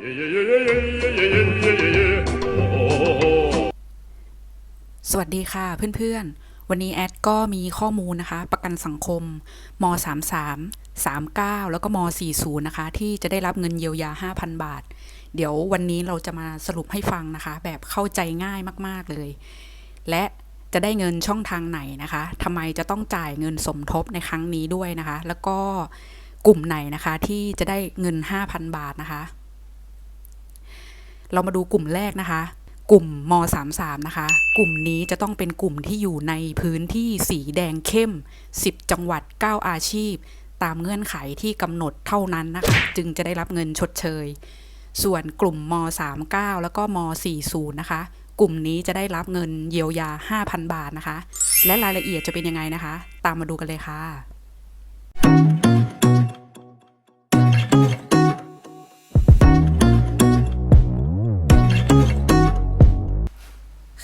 สวัสดีค่ะเพื่อนๆ วันนี้แอดก็มีข้อมูลนะคะ ประกันสังคมม 33 39 แล้วก็ม 40 นะคะ ที่จะได้รับเงินเยียวยา 5,000 บาท เดี๋ยววันนี้เราจะมาสรุปให้ฟังนะคะ แบบเข้าใจง่ายมากๆเลย และจะได้เงินช่องทางไหนนะคะทำไมจะต้องจ่ายเงินสมทบในครั้งนี้ด้วยนะคะ แล้วก็กลุ่มไหนนะคะที่จะได้เงิน 5,000 บาทนะคะ เรามาดูกลุ่มแรกนะคะ กลุ่มม33นะคะ กลุ่มนี้จะต้องเป็นกลุ่มที่อยู่ในพื้นที่สีแดงเข้ม 10 จังหวัด 9 อาชีพ ตามเงื่อนไขที่กำหนดเท่านั้นนะคะ จึงจะได้รับเงินชดเชย ส่วนกลุ่มม39แล้วก็ม40นะคะ กลุ่มนี้จะได้รับเงินเยียวยา 5,000 บาทนะคะ และรายละเอียดจะเป็นยังไงนะคะ ตามมาดูกันเลยค่ะ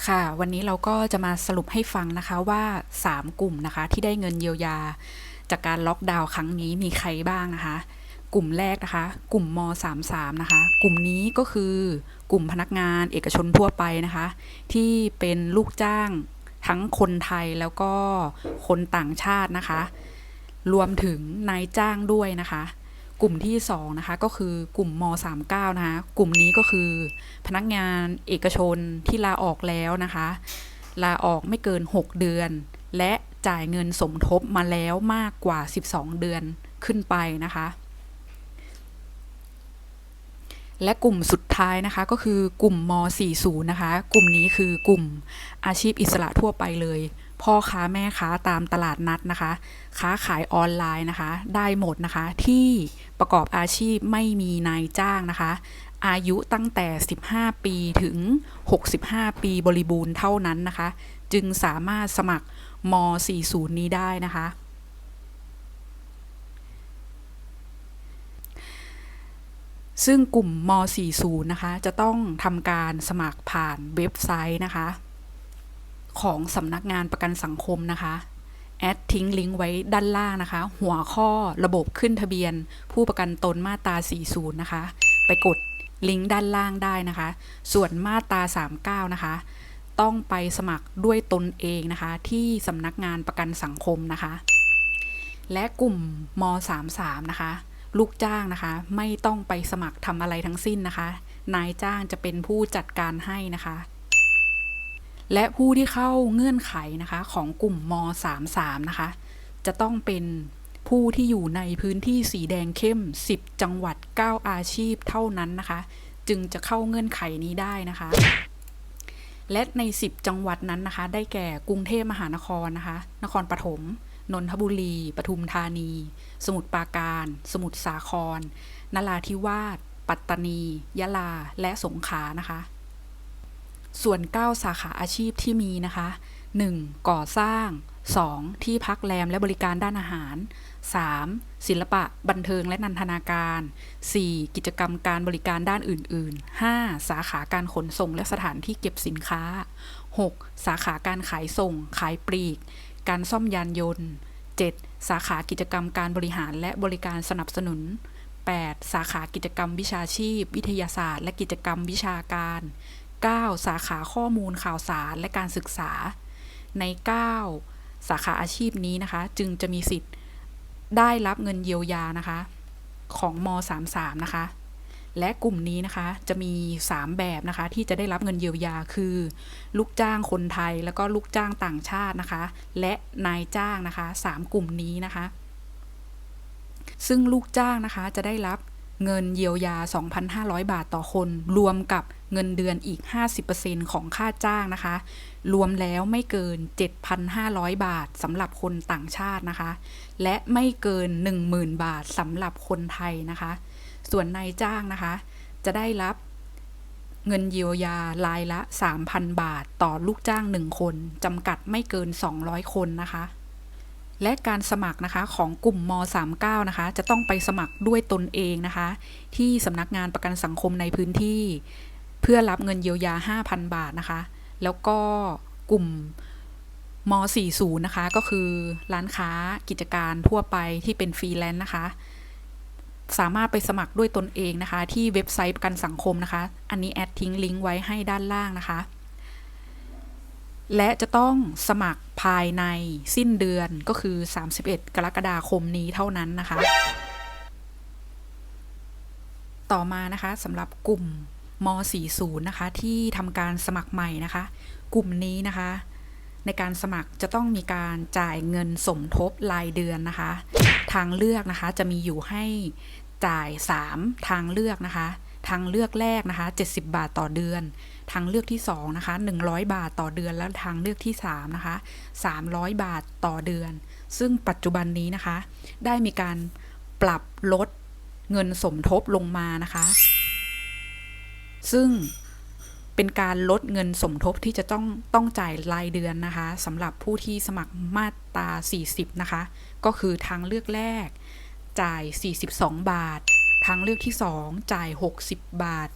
ค่ะ วันนี้เราก็จะมาสรุปให้ฟังนะคะว่า 3 กลุ่มนะคะ ที่ได้เงินเยียวยา จากการล็อกดาวน์ครั้งนี้มีใครบ้างนะคะ กลุ่มแรกนะคะ กลุ่มม 33 นะคะ กลุ่มนี้ก็คือกลุ่มพนักงานเอกชนทั่วไปนะคะ ที่เป็นลูกจ้างทั้งคนไทยแล้วก็คนต่างชาตินะคะ รวมถึงนายจ้างด้วยนะคะ กลุ่มที่2นะคะก็คือกลุ่มม39นะคะกลุ่มนี้ก็คือพนักงานเอกชนที่ลาออกแล้วนะคะ ลาออกไม่เกิน 6 เดือน และจ่ายเงินสมทบมาแล้วมากกว่า 12 เดือนขึ้นไปนะคะ และกลุ่มสุดท้ายนะคะก็คือกลุ่มม40นะคะ กลุ่มนี้คือกลุ่มอาชีพอิสระทั่วไปเลย พ่อค้าแม่ค้าตามตลาดนัดนะคะ ค้าขายออนไลน์นะคะ ได้หมดนะคะที่ประกอบอาชีพไม่มีนายจ้างนะคะ อายุตั้งแต่ 15 ปีถึง 65 ปีบริบูรณ์เท่านั้นนะคะ จึงสามารถสมัครม 40 นี้ได้นะคะซึ่งกลุ่มม40นะคะ จะต้องทำการสมัครผ่านเว็บไซต์นะคะ ของสำนักงานประกันสังคมนะคะแอดทิ้งลิงก์ไว้ด้านล่างนะคะ หัวข้อระบบขึ้นทะเบียน ผู้ประกันตนมาตรา 40 นะคะ ไปกดลิงก์ด้านล่างได้นะคะ ส่วนมาตรา 39 นะคะ ต้องไปสมัครด้วยตนเองนะคะ ที่สำนักงานประกันสังคมนะคะ และกลุ่มม 33 นะคะ ลูกจ้างนะคะ ไม่ต้องไปสมัครทำอะไรทั้งสิ้นนะคะ นายจ้างจะเป็นผู้จัดการให้นะคะ และผู้ที่เข้าเงื่อนไขนะคะของกลุ่มม 33 นะคะ จะต้องเป็นผู้ที่อยู่ในพื้นที่สีแดงเข้ม 10 จังหวัด 9 อาชีพเท่านั้นนะคะ จึงจะเข้าเงื่อนไขนี้ได้นะคะ และใน 10 จังหวัดนั้นนะคะ ได้แก่กรุงเทพมหานครนะคะ นครปฐมนนทบุรี ปทุมธานี สมุทรปราการ สมุทรสาคร นราธิวาส ปัตตานี ยะลา และสงขลานะคะ ส่วน 9 สาขาอาชีพที่มีนะคะ 1. ก่อสร้าง 2. ที่พักแรมและบริการด้านอาหาร 3. ศิลปะ บันเทิงและนันทนาการ 4. กิจกรรมการบริการด้านอื่น ๆ 5. สาขาการขนส่งและสถานที่เก็บสินค้า 6. สาขาการขายส่ง ขายปลีก การซ่อมยานยนต์ 7. สาขากิจกรรมการบริหารและบริการสนับสนุน 8. สาขากิจกรรมวิชาชีพ วิทยาศาสตร์ และกิจกรรมวิชาการ 9. สาขาข้อมูลข่าวสารและการศึกษา ใน 9 สาขาอาชีพนี้นะคะ จึงจะมีสิทธิ์ได้รับเงินเยียวยานะคะ ของม 33 นะคะ และกลุ่มนี้นะคะจะมี 3 แบบนะคะ ที่จะได้รับเงินเยียวยาคือ ลูกจ้างคนไทยแล้วก็ลูกจ้างต่างชาตินะคะ และนายจ้างนะคะ 3 กลุ่มนี้นะคะ ซึ่งลูกจ้างนะคะจะได้รับ เงินเยียวยา 2,500 บาทต่อคน รวมกับเงินเดือนอีก 50%ของค่าจ้างนะคะ รวมแล้วไม่เกิน 7,500 บาทสำหรับคนต่างชาตินะคะ และไม่เกิน 10,000 บาทสำหรับคนไทยนะคะ ส่วนนายจ้างนะคะ จะได้รับเงินเยียวยารายละ 3,000 บาทต่อลูกจ้าง 1 คน จำกัดไม่เกิน 200 คนนะคะ และการสมัครนะคะของกลุ่มม 39 นะคะ จะต้องไปสมัครด้วยตนเองนะคะ ที่สำนักงานประกันสังคมในพื้นที่ เพื่อรับเงินเยียวยา 5,000 บาทนะคะ แล้วก็กลุ่มม 40 นะคะ ก็คือร้านค้ากิจการทั่วไปที่เป็นฟรีแลนซ์นะคะ สามารถไปสมัครด้วยตนเองนะคะ ที่เว็บไซต์ประกันสังคมนะคะ อันนี้แอดทิ้งลิงก์ไว้ให้ด้านล่างนะคะ และจะต้องสมัครภายในสิ้นเดือนก็คือ 31 กรกฎาคมนี้เท่านั้นนะคะ ต่อมานะคะสำหรับกลุ่มม .40 นะคะ ที่ทำการสมัครใหม่นะคะ กลุ่มนี้นะคะ ในการสมัครจะต้องมีการจ่ายเงินสมทบรายเดือนนะคะ ทางเลือกนะคะจะมีอยู่ให้จ่าย 3 ทางเลือกนะคะ ทางเลือกแรกนะคะ 70 บาทต่อเดือน ทางเลือกที่2นะคะ100 บาทต่อเดือน แล้วทางเลือกที่3นะคะ300 บาทต่อเดือน ซึ่งปัจจุบันนี้นะคะ ได้มีการปรับลดเงินสมทบลงมานะคะ ซึ่งเป็นการลดเงินสมทบที่จะต้องต้องจ่ายรายเดือนนะคะสำหรับผู้ที่สมัครมาตรา 40 นะคะ ก็คือทางเลือกแรกจ่าย 42 บาท ทางเลือกที่ 2 จ่าย 60 บาท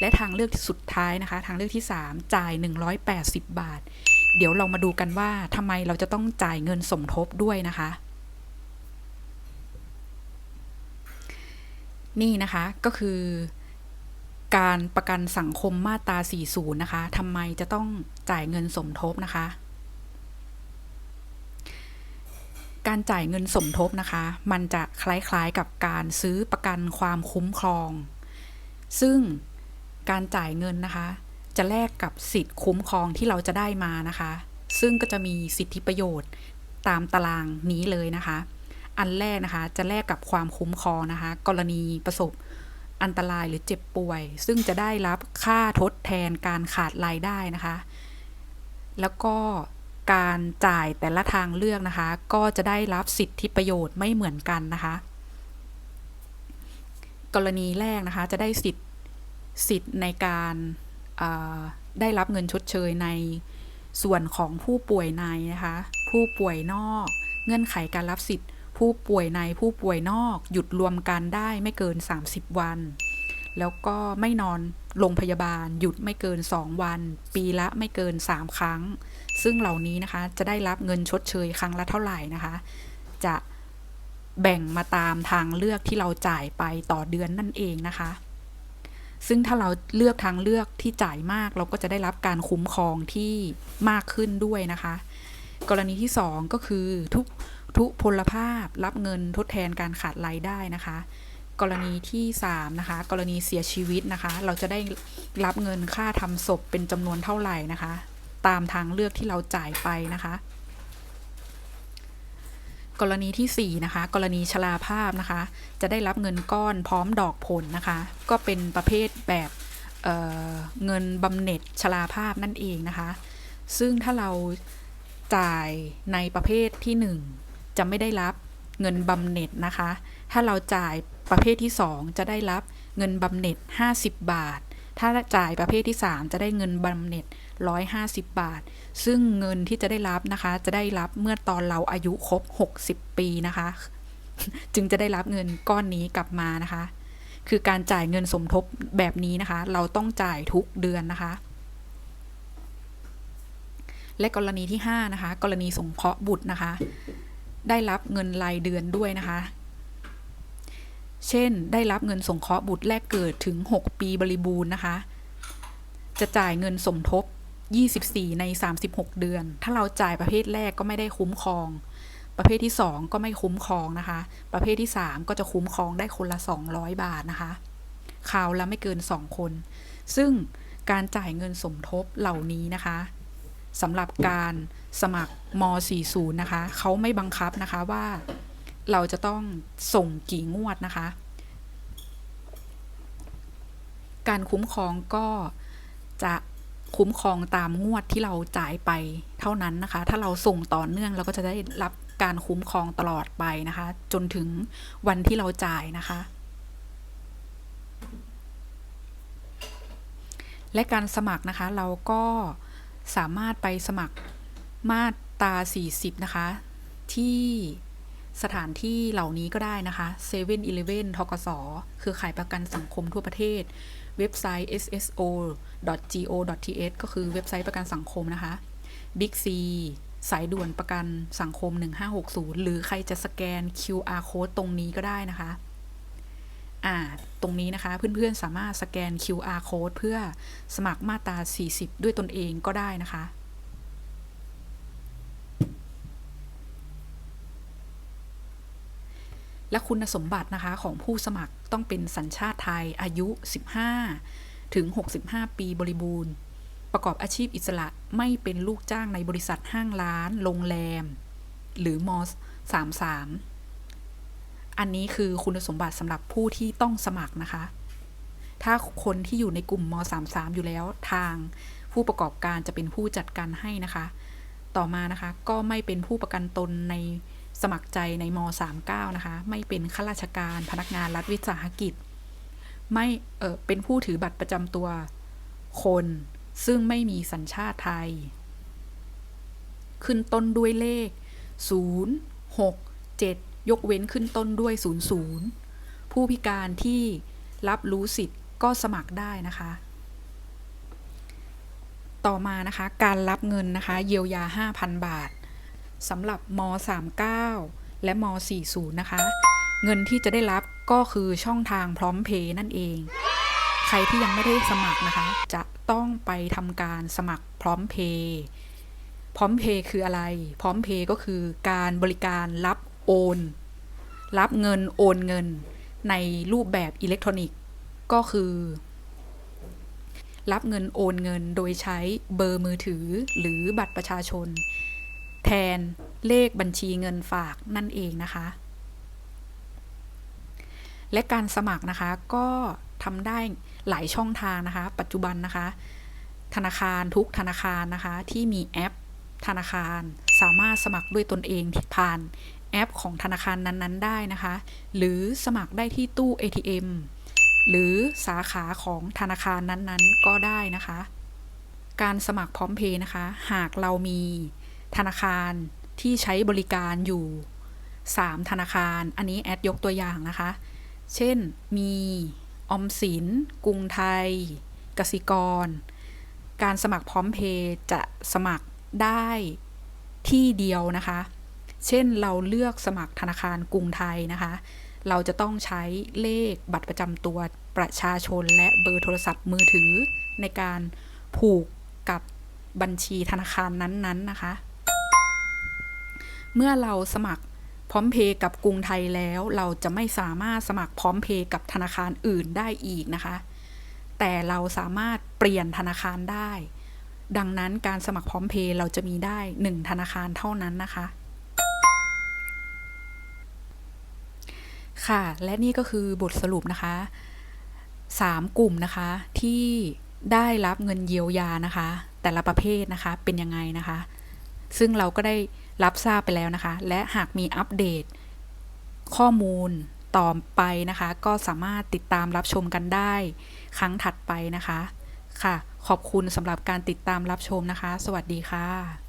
และทางเลือกสุดท้ายนะคะ ทางเลือกที่ 3 จ่าย 180 บาท เดี๋ยวเรามาดูกันว่าทำไมเราจะต้องจ่ายเงินสมทบด้วยนะคะ นี่นะคะก็คือการประกันสังคมมาตรา 40 นะคะทำไมจะต้องจ่ายเงินสมทบนะคะ การจ่ายเงินสมทบนะคะ มันจะคล้ายๆกับการซื้อประกันความคุ้มครอง ซึ่งการจ่ายเงินนะคะ จะแลกกับสิทธิ์คุ้มครองที่เราจะได้มานะคะ ซึ่งก็จะมีสิทธิประโยชน์ตามตารางนี้เลยนะคะ อันแรกนะคะ จะแลกกับความคุ้มครองนะคะ กรณีประสบอันตรายหรือเจ็บป่วย ซึ่งจะได้รับค่าทดแทนการขาดรายได้นะคะ แล้วก็ การจ่ายแต่ละทางเลือกนะคะ ก็จะได้รับสิทธิประโยชน์ไม่เหมือนกันนะคะ กรณีแรกนะคะจะได้สิทธิสิทธิ์ในการได้รับเงินชดเชยในส่วนของผู้ป่วยในนะคะ ผู้ป่วยนอก เงื่อนไขการรับสิทธิ์ ผู้ป่วยในผู้ป่วยนอก หยุดรวมกันได้ไม่เกิน 30 วัน แล้วก็ไม่นอนโรงพยาบาล หยุดไม่เกิน 2 วัน ปีละไม่เกิน 3 ครั้ง ซึ่งเหล่านี้นะคะจะได้รับเงินชดเชยครั้งละเท่าไหร่นะคะ จะแบ่งมาตามทางเลือกที่เราจ่ายไปต่อเดือนนั่นเองนะคะ ซึ่งถ้าเราเลือกทางเลือกที่จ่ายมากเราก็จะได้รับการคุ้มครองที่มากขึ้นด้วยนะคะ กรณีที่ 2 ก็คือทุกทุพลภาพรับเงินทดแทนการขาดรายได้นะคะ กรณีที่3นะคะ กรณีเสียชีวิตนะคะ เราจะได้รับเงินค่าทำศพเป็นจำนวนเท่าไหร่นะคะ ตามทางเลือกที่เราจ่ายไปนะคะ กรณีที่ 4 นะคะ กรณีชราภาพนะคะ จะได้รับเงินก้อนพร้อมดอกผลนะคะ ก็เป็นประเภทแบบเเงินบำเหน็จชราภาพนั่นเองนะคะ ซึ่งถ้าเราจ่ายในประเภทที่ 1 จะไม่ได้รับเงินบำเหน็จนะคะ ถ้าเราจ่ายประเภทที่ 2 จะได้รับเงินบำเหน็จ 50 บาท ถ้าจ่ายประเภทที่ 3 จะได้เงินบำเหน็จ 150 บาท ซึ่งเงินที่จะได้รับนะคะ จะได้รับเมื่อตอนเราอายุครบ 60 ปีนะคะ จึงจะได้รับเงินก้อนนี้กลับมานะคะ คือการจ่ายเงินสมทบแบบนี้นะคะ เราต้องจ่ายทุกเดือนนะคะ และกรณีที่ 5 นะคะ กรณีสงเคราะห์บุตรนะคะ ได้รับเงินรายเดือนด้วยนะคะเช่น ได้รับเงินสงเคราะห์บุตรแรกเกิดถึง 6 ปีบริบูรณ์นะคะ จะจ่ายเงินสมทบ 24 ใน 36 เดือน ถ้าเราจ่ายประเภทแรกก็ไม่ได้คุ้มครอง ประเภทที่ 2 ก็ไม่คุ้มครองนะคะ ประเภทที่ 3 ก็จะคุ้มครองได้คนละ 200 บาทนะคะคราวละไม่เกิน 2 คน ซึ่งการจ่ายเงินสมทบเหล่านี้นะคะสำหรับการสมัครม .40 นะคะ เขาไม่บังคับนะคะว่าเราจะต้องส่งกี่งวดนะคะ การคุ้มครองก็จะ คุ้มครองตามงวดที่เราจ่ายไปเท่านั้นนะคะ ถ้าเราส่งต่อเนื่องเราก็จะได้รับการคุ้มครองตลอดไปนะคะ จนถึงวันที่เราจ่ายนะคะ และการสมัครนะคะเราก็สามารถไปสมัครมาตรา 40 นะคะ ที่ สถานที่เหล่านี้ก็ได้นะคะ7 e เ e ่ e อทกสคือขายประกันสังคมทั่วประเทศ เว็บไซต์ sso.go.th ก็คือเว็บไซต์ประกันสังคมนะคะ Big C สายด่วนประกันสังคม 1560 หรือใครจะสแกน QR code ตรงนี้ก็ได้นะคะ อ่า ตรงนี้นะคะ เพื่อนๆ สามารถสแกน QR code เพื่อสมัครมาตรา 40 ด้วยตนเองก็ได้นะคะ และคุณสมบัตินะคะของผู้สมัครต้องเป็นสัญชาติไทยอายุ 15 ถึง 65 ปีบริบูรณ์ ประกอบอาชีพอิสระไม่เป็นลูกจ้างในบริษัทห้างร้าน โรงแรม หรือมอ33 อันนี้คือคุณสมบัติสำหรับผู้ที่ต้องสมัครนะคะ ถ้าคนที่อยู่ในกลุ่มม33 อยู่แล้วทางผู้ประกอบการจะเป็นผู้จัดการให้นะคะ ต่อมานะคะก็ไม่เป็นผู้ประกันตนใน สมัครใจในม 39 นะคะ ไม่เป็นข้าราชการพนักงานรัฐวิสาหกิจ ไม่เออเป็นผู้ถือบัตรประจำตัวคน ซึ่งไม่มีสัญชาติไทย ขึ้นต้นด้วยเลข 0 6 7 ยกเว้นขึ้นต้นด้วย 00 ผู้พิการที่รับรู้สิทธิ์ก็สมัครได้นะคะ ต่อมานะคะ การรับเงินนะคะ เยียวยา 5,000 บาท สำหรับม 39 และม 40 นะคะ เงินที่จะได้รับก็คือช่องทางพร้อมเพย์นั่นเอง ใครที่ยังไม่ได้สมัครนะคะ จะต้องไปทำการสมัครพร้อมเพย์พร้อมเพย์คืออะไร พร้อมเพย์ก็คือการบริการรับโอน รับเงินโอนเงิน ในรูปแบบอิเล็กทรอนิกส์ก็คือ รับเงินโอนเงินโดยใช้เบอร์มือถือหรือบัตรประชาชน แทนเลขบัญชีเงินฝากนั่นเองนะคะ และการสมัครนะคะก็ทำได้หลายช่องทางนะคะ ปัจจุบันนะคะ ธนาคารทุกธนาคารนะคะที่มีแอปธนาคารสามารถสมัครด้วยตนเองผ่านแอปของธนาคารนั้นๆ ได้นะคะ หรือสมัครได้ที่ตู้ ATM หรือสาขาของธนาคารนั้นๆ ก็ได้นะคะ การสมัครพร้อมเพย์นะคะ หากเรามี ธนาคารที่ใช้บริการอยู่ 3 ธนาคาร อันนี้แอดยกตัวอย่างนะคะ เช่นมีออมสิน กรุงไทย กสิกร การสมัครพร้อมเพย์จะสมัครได้ที่เดียวนะคะ เช่นเราเลือกสมัครธนาคารกรุงไทยนะคะ เราจะต้องใช้เลขบัตรประจำตัวประชาชนและเบอร์โทรศัพท์มือถือในการผูกกับบัญชีธนาคารนั้นๆนนนะคะ เมื่อเราสมัครพร้อมเพย์กับกรุงไทยแล้ว เราจะไม่สามารถสมัครพร้อมเพย์กับธนาคารอื่นได้อีกนะคะ แต่เราสามารถเปลี่ยนธนาคารได้ ดังนั้นการสมัครพร้อมเพย์เราจะมีได้ 1 ธนาคารเท่านั้นนะคะ ค่ะ และนี่ก็คือบทสรุปนะคะ 3 กลุ่มนะคะที่ได้รับเงินเยียวยานะคะ แต่ละประเภทนะคะเป็นยังไงนะคะ ซึ่งเราก็ได้ รับทราบไปแล้วนะคะ และหากมีอัปเดต ข้อมูลต่อไปนะคะ ก็สามารถติดตามรับชมกันได้ ครั้งถัดไปนะคะ ค่ะ ขอบคุณสำหรับการติดตามรับชมนะคะ สวัสดีค่ะ